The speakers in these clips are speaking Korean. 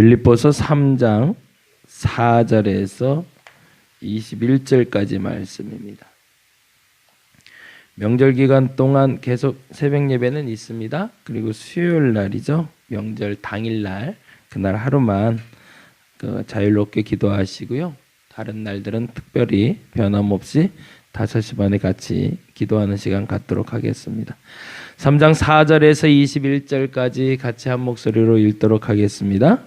빌립보서 3장 4절에서 21절까지 말씀입니다. 명절 기간 동안 계속 새벽 예배는 있습니다. 그리고 수요일 날이죠. 명절 당일 날 그날 하루만 그 자유롭게 기도하시고요. 다른 날들은 특별히 변함없이 5시 반에 같이 기도하는 시간 갖도록 하겠습니다. 3장 4절에서 21절까지 같이 한 목소리로 읽도록 하겠습니다.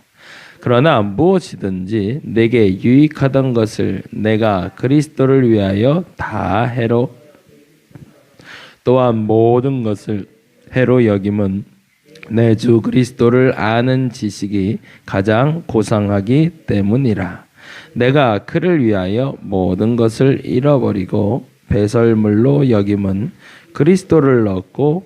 그러나 무엇이든지 내게 유익하던 것을 내가 그리스도를 위하여 다 해로 또한 모든 것을 해로 여김은 내 주 그리스도를 아는 지식이 가장 고상하기 때문이라. 내가 그를 위하여 모든 것을 잃어버리고 배설물로 여김은 그리스도를 얻고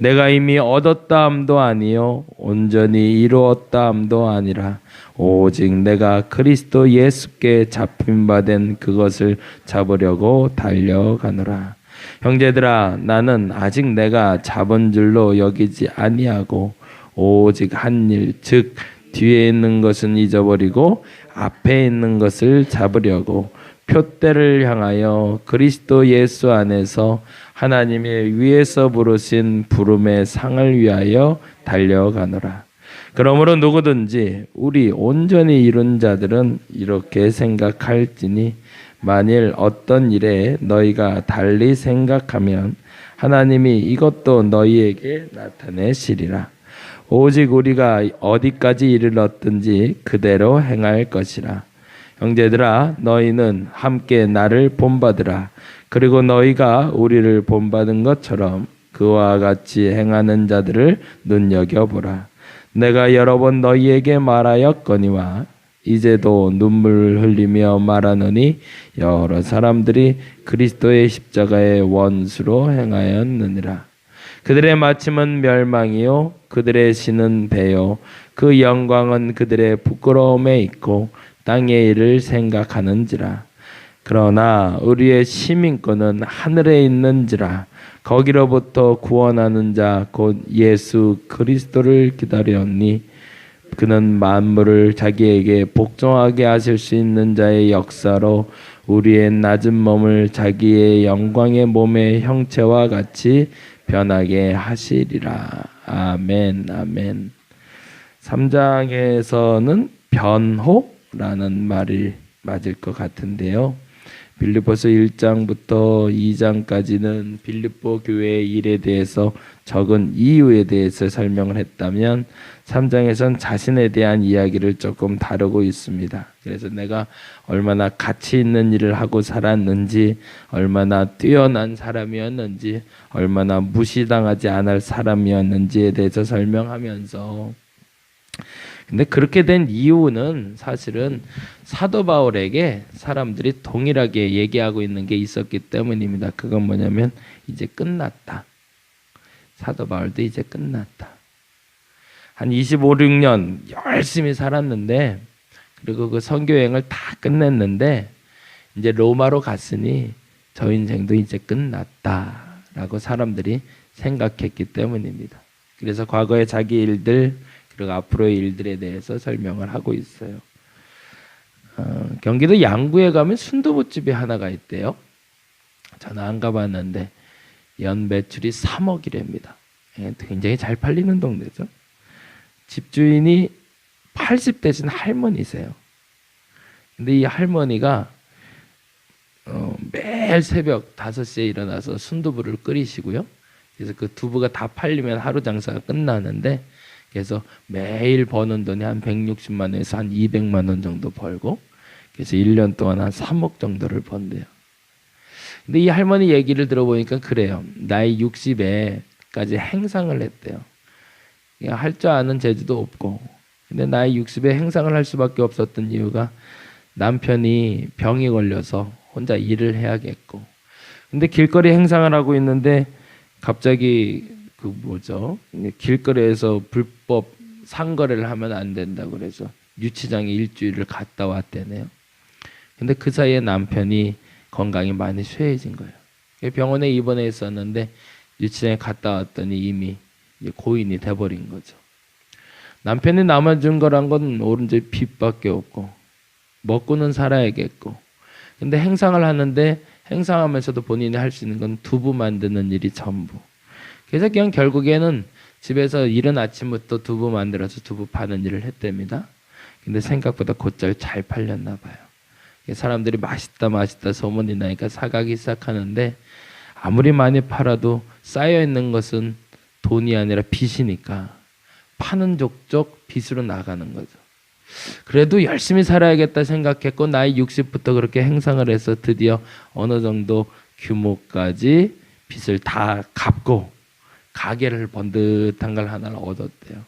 내가 이미 얻었다 함도 아니요 온전히 이루었다 함도 아니라 오직 내가 그리스도 예수께 잡힌 바 된 그것을 잡으려고 달려가노라. 형제들아 나는 아직 내가 잡은 줄로 여기지 아니하고 오직 한 일 즉 뒤에 있는 것은 잊어버리고 앞에 있는 것을 잡으려고 표대를 향하여 그리스도 예수 안에서 하나님의 위에서 부르신 부름의 상을 위하여 달려가노라. 그러므로 누구든지 우리 온전히 이룬 자들은 이렇게 생각할지니 만일 어떤 일에 너희가 달리 생각하면 하나님이 이것도 너희에게 나타내시리라. 오직 우리가 어디까지 이르렀든지 그대로 행할 것이라. 형제들아 너희는 함께 나를 본받으라. 그리고 너희가 우리를 본받은 것처럼 그와 같이 행하는 자들을 눈여겨보라. 내가 여러 번 너희에게 말하였거니와 이제도 눈물 흘리며 말하노니 여러 사람들이 그리스도의 십자가의 원수로 행하였느니라. 그들의 마침은 멸망이요 그들의 신은 배요. 그 영광은 그들의 부끄러움에 있고 땅의 일을 생각하는지라. 그러나 우리의 시민권은 하늘에 있는지라. 거기로부터 구원하는 자 곧 예수 그리스도를 기다렸니 그는 만물을 자기에게 복종하게 하실 수 있는 자의 역사로 우리의 낮은 몸을 자기의 영광의 몸의 형체와 같이 변하게 하시리라. 아멘, 아멘. 3장에서는 변호라는 말이 맞을 것 같은데요. 빌립보서 1장부터 2장까지는 빌립보 교회의 일에 대해서 적은 이유에 대해서 설명을 했다면 3장에선 자신에 대한 이야기를 조금 다루고 있습니다. 그래서 내가 얼마나 가치 있는 일을 하고 살았는지, 얼마나 뛰어난 사람이었는지, 얼마나 무시당하지 않을 사람이었는지에 대해서 설명하면서 근데 그렇게 된 이유는 사실은 사도 바울에게 사람들이 동일하게 얘기하고 있는 게 있었기 때문입니다. 그건 뭐냐면 이제 끝났다. 사도 바울도 이제 끝났다. 한 25, 6년 열심히 살았는데 그리고 그 선교 여행을 다 끝냈는데 이제 로마로 갔으니 저 인생도 이제 끝났다라고 사람들이 생각했기 때문입니다. 그래서 과거의 자기 일들 그리고 앞으로의 일들에 대해서 설명을 하고 있어요. 어, 경기도 양구에 가면 순두부집이 하나가 있대요. 저는 안 가봤는데 연 매출이 3억이랍니다. 예, 굉장히 잘 팔리는 동네죠. 집주인이 80 대신 할머니세요. 근데 이 할머니가 어, 매일 새벽 5시에 일어나서 순두부를 끓이시고요. 그래서 그 두부가 다 팔리면 하루 장사가 끝나는데 그래서 매일 버는 돈이 한 160만 원에서 한 200만 원 정도 벌고 그래서 1년 동안 한 3억 정도를 번대요. 근데 이 할머니 얘기를 들어보니까 그래요. 나이 60에까지 행상을 했대요. 할 줄 아는 재주도 없고. 근데 나이 60에 행상을 할 수밖에 없었던 이유가 남편이 병이 걸려서 혼자 일을 해야겠고. 근데 길거리 행상을 하고 있는데 갑자기 그 뭐죠? 길거리에서 불법 상거래를 하면 안 된다고 그래서 유치장에 일주일을 갔다 왔대네요. 근데 그 사이에 남편이 건강이 많이 쇠해진 거예요. 병원에 입원해 있었는데 유치장에 갔다 왔더니 이미 고인이 돼버린 거죠. 남편이 남아준 거란 건 오른쪽 빚밖에 없고 먹고는 살아야겠고 근데 행상을 하는데 행상하면서도 본인이 할 수 있는 건 두부 만드는 일이 전부. 그래서 그냥 결국에는 집에서 이른 아침부터 두부 만들어서 두부 파는 일을 했답니다. 근데 생각보다 곧잘 잘 팔렸나 봐요. 사람들이 맛있다 맛있다 소문이 나니까 사가기 시작하는데 아무리 많이 팔아도 쌓여 있는 것은 돈이 아니라 빚이니까 파는 족족 빚으로 나가는 거죠. 그래도 열심히 살아야겠다 생각했고 나이 60부터 그렇게 행상을 해서 드디어 어느 정도 규모까지 빚을 다 갚고 가게를 번 듯한 걸 하나를 얻었대요.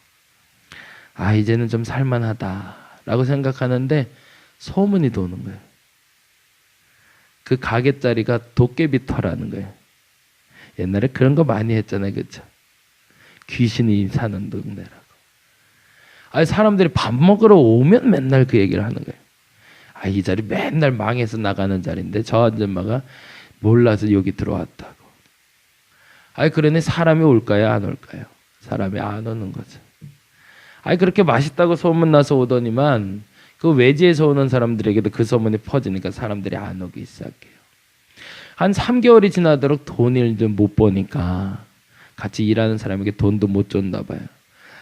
아 이제는 좀 살만하다라고 생각하는데 소문이 도는 거예요. 그 가게 자리가 도깨비터라는 거예요. 옛날에 그런 거 많이 했잖아요, 그렇죠? 귀신이 사는 동네라고. 아니 사람들이 밥 먹으러 오면 맨날 그 얘기를 하는 거예요. 아 이 자리 맨날 망해서 나가는 자리인데 저 아줌마가 몰라서 여기 들어왔다고. 아니 그러니 사람이 올까요, 안 올까요? 사람이 안 오는 거죠. 아니 그렇게 맛있다고 소문 나서 오더니만 그 외지에서 오는 사람들에게도 그 소문이 퍼지니까 사람들이 안 오기 시작해요. 한 3개월이 지나도록 돈을 좀 못 버니까 같이 일하는 사람에게 돈도 못 줬나 봐요.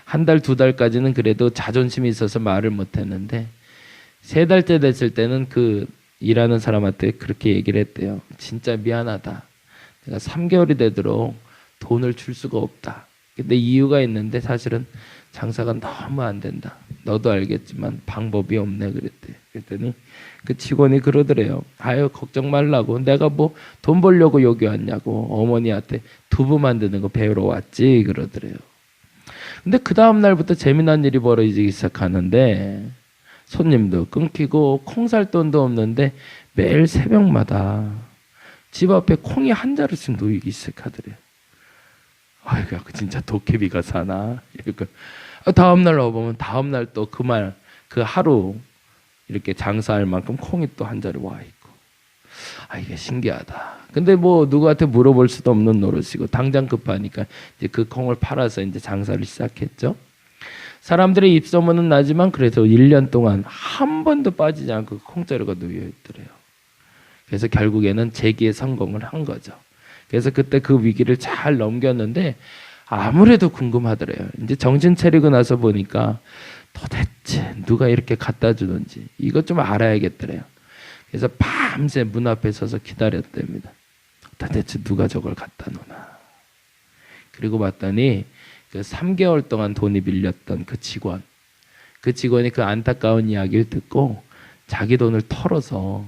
한 달, 두 달까지는 그래도 자존심이 있어서 말을 못 했는데 세 달째 됐을 때는 그 일하는 사람한테 그렇게 얘기를 했대요. 진짜 미안하다. 내가 3개월이 되도록 돈을 줄 수가 없다. 근데 이유가 있는데 사실은 장사가 너무 안 된다. 너도 알겠지만 방법이 없네 그랬대. 그랬더니 그 직원이 그러더래요. 아유 걱정 말라고. 내가 뭐 돈 벌려고 여기 왔냐고. 어머니한테 두부 만드는 거 배우러 왔지 그러더래요. 근데 그 다음 날부터 재미난 일이 벌어지기 시작하는데 손님도 끊기고 콩살 돈도 없는데 매일 새벽마다 집 앞에 콩이 한 자루씩 놓이기 시작하더래요. 아이고 진짜 도깨비가 사나? 이러니까 다음 날 와보면 다음 날 또 그 말 그 하루 이렇게 장사할 만큼 콩이 또 한 자루 와 있고. 아 이게 신기하다. 근데 뭐 누구한테 물어볼 수도 없는 노릇이고 당장 급하니까 이제 그 콩을 팔아서 이제 장사를 시작했죠. 사람들의 입소문은 나지만 그래서 1년 동안 한 번도 빠지지 않고 그 콩자루가 놓여 있더래요. 그래서 결국에는 재기에 성공을 한 거죠. 그래서 그때 그 위기를 잘 넘겼는데 아무래도 궁금하더래요. 이제 정신 차리고 나서 보니까 도대체 누가 이렇게 갖다 주는지 이것 좀 알아야겠더래요. 그래서 밤새 문 앞에 서서 기다렸답니다. 도대체 누가 저걸 갖다 놓나. 그리고 봤더니 그 3개월 동안 돈이 빌렸던 그 직원, 그 직원이 그 안타까운 이야기를 듣고 자기 돈을 털어서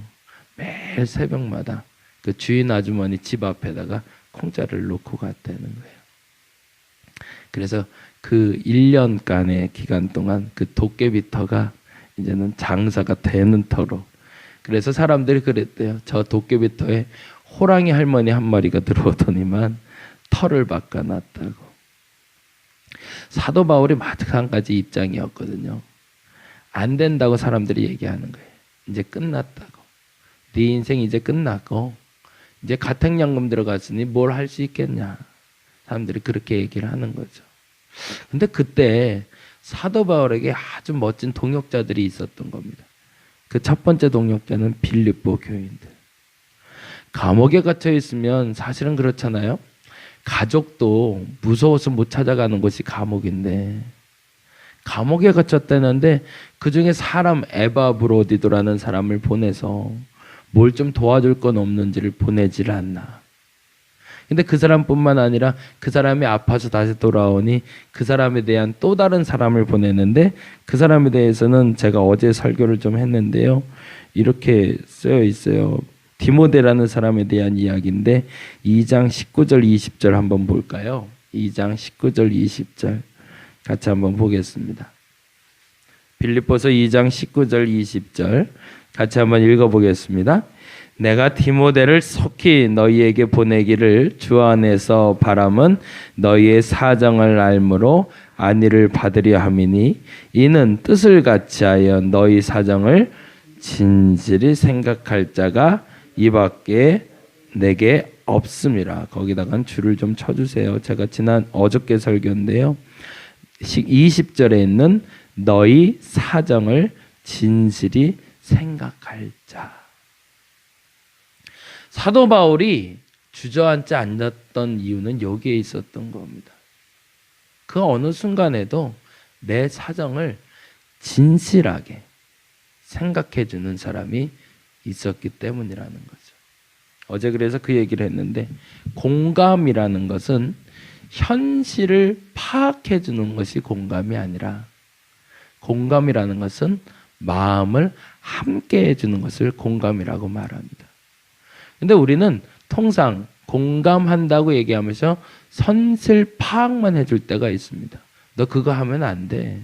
매일 새벽마다 그 주인 아주머니 집 앞에다가 콩자를 놓고 갔다는 거예요. 그래서 그 1년간의 기간 동안 그 도깨비터가 이제는 장사가 되는 터로 그래서 사람들이 그랬대요. 저 도깨비터에 호랑이 할머니 한 마리가 들어오더니만 털을 바꿔놨다고. 사도 바울이 마찬가지 입장이었거든요. 안 된다고 사람들이 얘기하는 거예요. 이제 끝났다고. 네 인생 이제 끝났고 이제 가택연금 들어갔으니 뭘 할 수 있겠냐. 사람들이 그렇게 얘기를 하는 거죠. 근데 그때 사도 바울에게 아주 멋진 동역자들이 있었던 겁니다. 그 첫 번째 동역자는 빌립보 교인들. 감옥에 갇혀 있으면 사실은 그렇잖아요. 가족도 무서워서 못 찾아가는 곳이 감옥인데 감옥에 갇혔다는데 그 중에 사람 에바 브로디도라는 사람을 보내서 뭘 좀 도와줄 건 없는지를 보내질 않나. 근데 그 사람뿐만 아니라 그 사람이 아파서 다시 돌아오니 그 사람에 대한 또 다른 사람을 보내는데 그 사람에 대해서는 제가 어제 설교를 좀 했는데요. 이렇게 쓰여 있어요. 디모데라는 사람에 대한 이야기인데 2장 19절 20절 한번 볼까요? 2장 19절 20절 같이 한번 보겠습니다. 빌립보서 2장 19절 20절 같이 한번 읽어 보겠습니다. 내가 디모데를 속히 너희에게 보내기를 주 안에서 바람은 너희의 사정을 알므로 안위를 받으려 함이니 이는 뜻을 같이하여 너희 사정을 진실히 생각할 자가 이밖에 내게 없음이라. 거기다가 줄을 좀 쳐주세요. 제가 지난 어저께 설교인데요. 20절에 있는 너희 사정을 진실히 생각할 자. 사도 바울이 주저앉지 않았던 이유는 여기에 있었던 겁니다. 그 어느 순간에도 내 사정을 진실하게 생각해 주는 사람이 있었기 때문이라는 거죠. 어제 그래서 그 얘기를 했는데 공감이라는 것은 현실을 파악해 주는 것이 공감이 아니라 공감이라는 것은 마음을 함께 해 주는 것을 공감이라고 말합니다. 근데 우리는 통상 공감한다고 얘기하면서 선슬 파악만 해줄 때가 있습니다. 너 그거 하면 안 돼.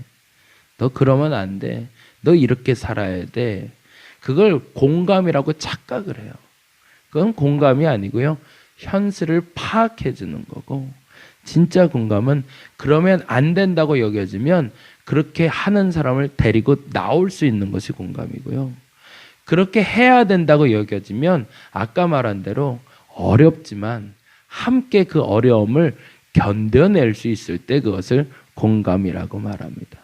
너 그러면 안 돼. 너 이렇게 살아야 돼. 그걸 공감이라고 착각을 해요. 그건 공감이 아니고요. 현실을 파악해 주는 거고 진짜 공감은 그러면 안 된다고 여겨지면 그렇게 하는 사람을 데리고 나올 수 있는 것이 공감이고요. 그렇게 해야 된다고 여겨지면 아까 말한 대로 어렵지만 함께 그 어려움을 견뎌낼 수 있을 때 그것을 공감이라고 말합니다.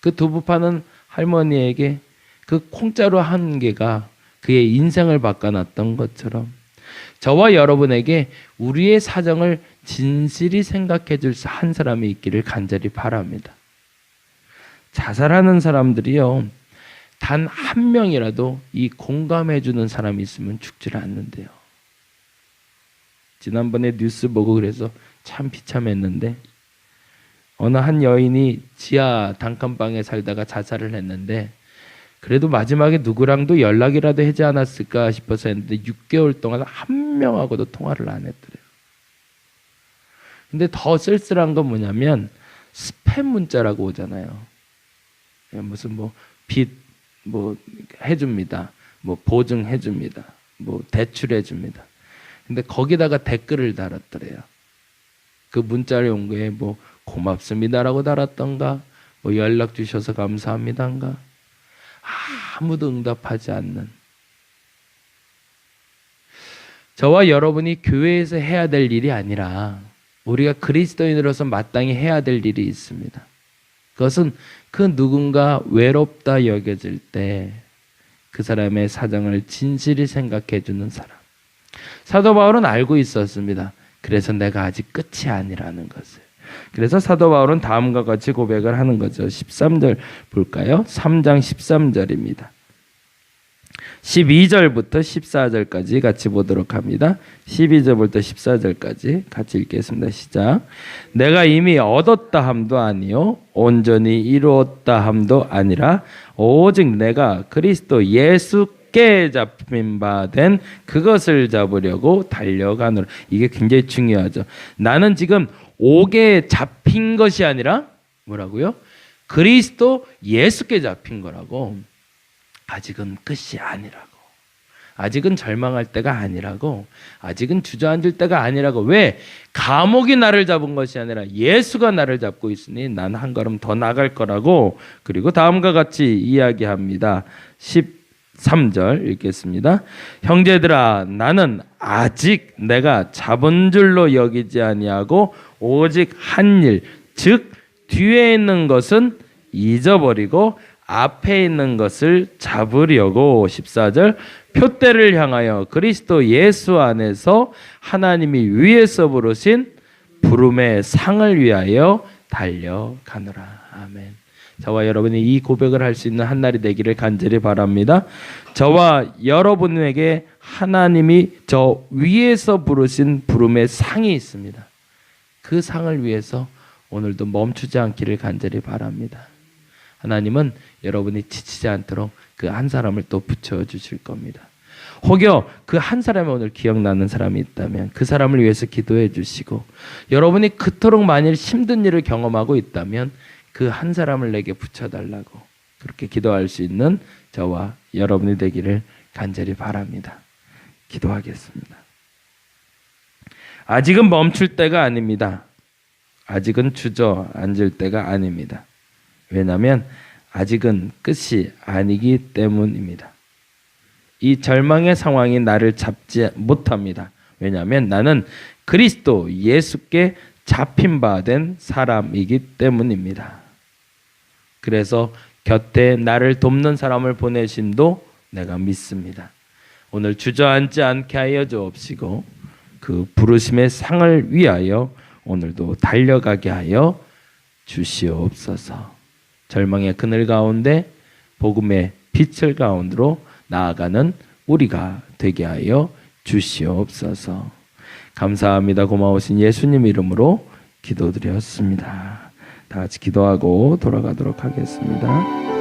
그 두부 파는 할머니에게 그 콩자루 한 개가 그의 인생을 바꿔놨던 것처럼 저와 여러분에게 우리의 사정을 진실히 생각해 줄 한 사람이 있기를 간절히 바랍니다. 자살하는 사람들이요. 단 한 명이라도 이 공감해 주는 사람이 있으면 죽질 않는데요. 지난번에 뉴스 보고 그래서 참 비참했는데 어느 한 여인이 지하 단칸방에 살다가 자살을 했는데 그래도 마지막에 누구랑도 연락이라도 하지 않았을까 싶어서 했는데 6개월 동안 한 명하고도 통화를 안 했더래요. 근데 더 쓸쓸한 건 뭐냐면 스팸 문자라고 오잖아요. 예, 무슨 뭐 빚 뭐 해줍니다. 뭐 보증해줍니다. 뭐 대출해줍니다. 근데 거기다가 댓글을 달았더래요. 그 문자를 온 거에 뭐 고맙습니다라고 달았던가 뭐 연락 주셔서 감사합니다인가 아무도 응답하지 않는 저와 여러분이 교회에서 해야 될 일이 아니라 우리가 그리스도인으로서 마땅히 해야 될 일이 있습니다. 그것은 그 누군가 외롭다 여겨질 때 그 사람의 사정을 진실히 생각해 주는 사람. 사도 바울은 알고 있었습니다. 그래서 내가 아직 끝이 아니라는 것을. 그래서 사도 바울은 다음과 같이 고백을 하는 거죠. 13절 볼까요? 3장 13절입니다. 12절부터 14절까지 같이 보도록 합니다. 12절부터 14절까지 같이 읽겠습니다. 시작. 내가 이미 얻었다 함도 아니요 온전히 이루었다 함도 아니라 오직 내가 그리스도 예수 께 잡힌 바 된 그것을 잡으려고 달려가노라. 이게 굉장히 중요하죠. 나는 지금 옥에 잡힌 것이 아니라 뭐라고요? 그리스도 예수께 잡힌 거라고. 아직은 끝이 아니라고. 아직은 절망할 때가 아니라고. 아직은 주저앉을 때가 아니라고. 왜? 감옥이 나를 잡은 것이 아니라 예수가 나를 잡고 있으니 난 한 걸음 더 나갈 거라고. 그리고 다음과 같이 이야기합니다. 13절 읽겠습니다. 형제들아 나는 아직 내가 잡은 줄로 여기지 아니하고 오직 한 일, 즉 뒤에 있는 것은 잊어버리고 앞에 있는 것을 잡으려고 14절 표대를 향하여 그리스도 예수 안에서 하나님이 위에서 부르신 부름의 상을 위하여 달려가노라. 아멘. 저와 여러분이 이 고백을 할 수 있는 한 날이 되기를 간절히 바랍니다. 저와 여러분에게 하나님이 저 위에서 부르신 부름의 상이 있습니다. 그 상을 위해서 오늘도 멈추지 않기를 간절히 바랍니다. 하나님은 여러분이 지치지 않도록 그 한 사람을 또 붙여 주실 겁니다. 혹여 그 한 사람이 오늘 기억나는 사람이 있다면 그 사람을 위해서 기도해 주시고 여러분이 그토록 만일 힘든 일을 경험하고 있다면 그 한 사람을 내게 붙여 달라고 그렇게 기도할 수 있는 저와 여러분이 되기를 간절히 바랍니다. 기도하겠습니다. 아직은 멈출 때가 아닙니다. 아직은 주저앉을 때가 아닙니다. 왜냐하면 아직은 끝이 아니기 때문입니다. 이 절망의 상황이 나를 잡지 못합니다. 왜냐하면 나는 그리스도 예수께 잡힌 바 된 사람이기 때문입니다. 그래서 곁에 나를 돕는 사람을 보내심도 내가 믿습니다. 오늘 주저앉지 않게 하여 주옵시고 그 부르심의 상을 위하여 오늘도 달려가게 하여 주시옵소서. 절망의 그늘 가운데 복음의 빛을 가운데로 나아가는 우리가 되게 하여 주시옵소서. 감사합니다. 고마우신 예수님 이름으로 기도드렸습니다. 다 같이 기도하고 돌아가도록 하겠습니다.